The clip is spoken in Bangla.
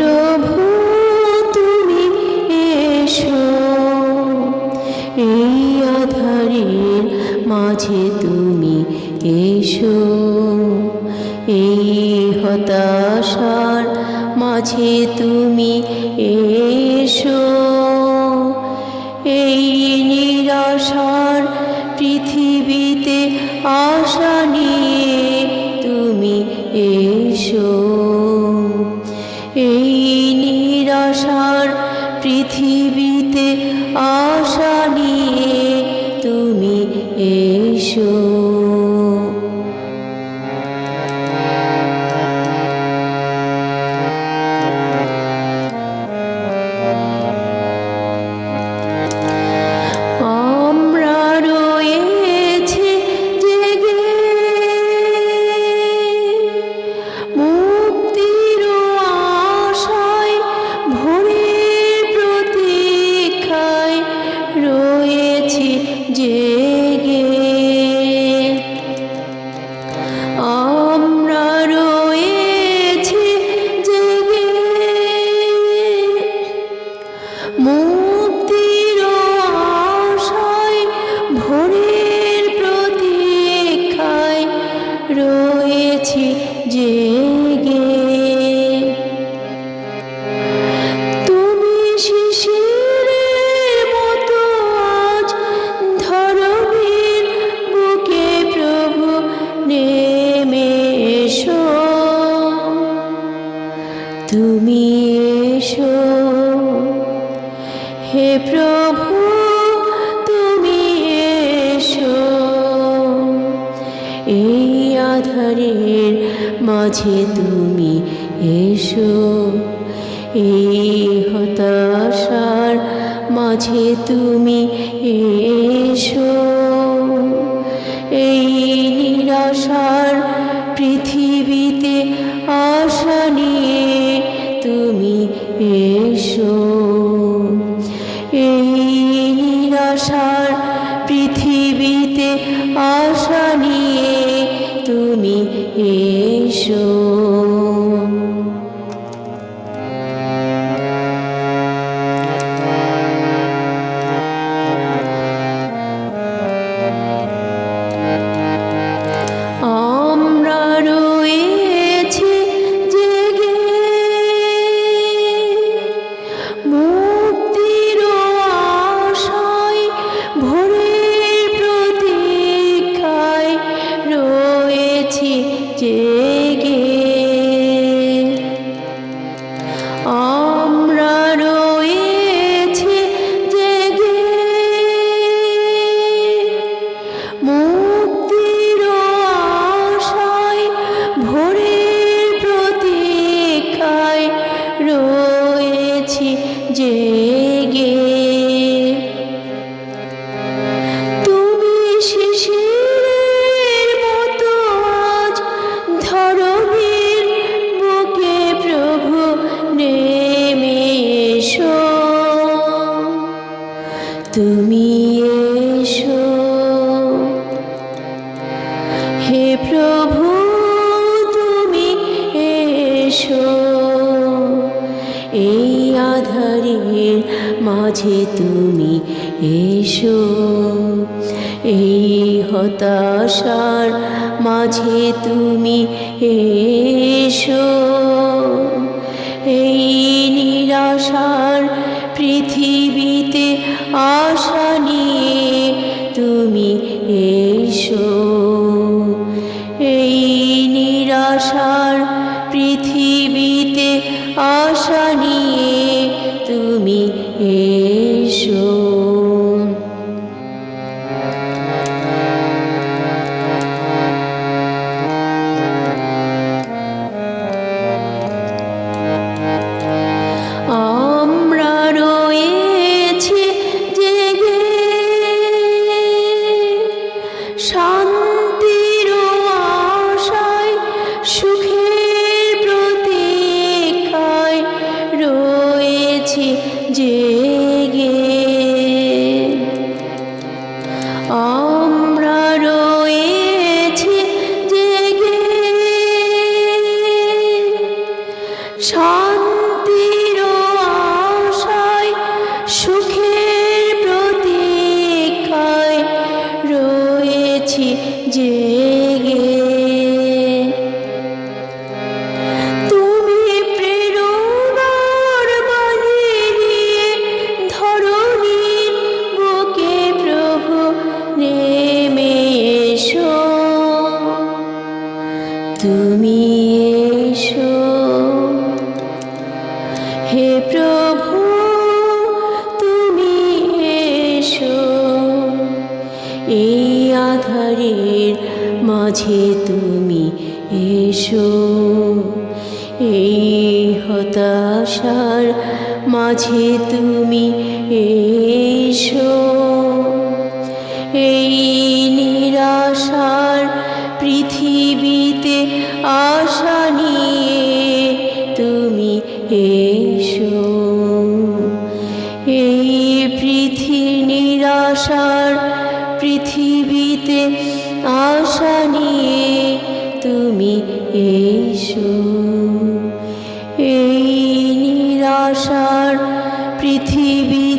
প্রভু, তুমি এসো। এই আধারের মাঝে তুমি এসো। এই হতাশার মাঝে তুমি এসো। এই নিরাশার পৃথিবীতে আশা নিয়ে তুমি এসো। হে প্রভু তুমি এসো। এই আধারের মাঝে তুমি এসো। এই হতাশার মাঝে তুমি এসো। 起 তুমি এসো। হে প্রভু, তুমি এসো। এই আধারের মাঝে তুমি এসো। এই হতাশার মাঝে তুমি এসো। এই নিরাশার পৃথিবীতে আশা নিয়ে তুমি এসো। এই নিরাশার পৃথিবীতে আশা নিয়ে পেয়েছি যে আধারের মাঝে তুমি এসো। এই হতাশার মাঝে তুমি এসো। এই নিরাশার পৃথিবীতে আশা নিয়ে তুমি এসো। এই পৃথিবী নিরাশার দিতে আশা নিয়ে তুমি এসো। এই নিরাশার পৃথিবী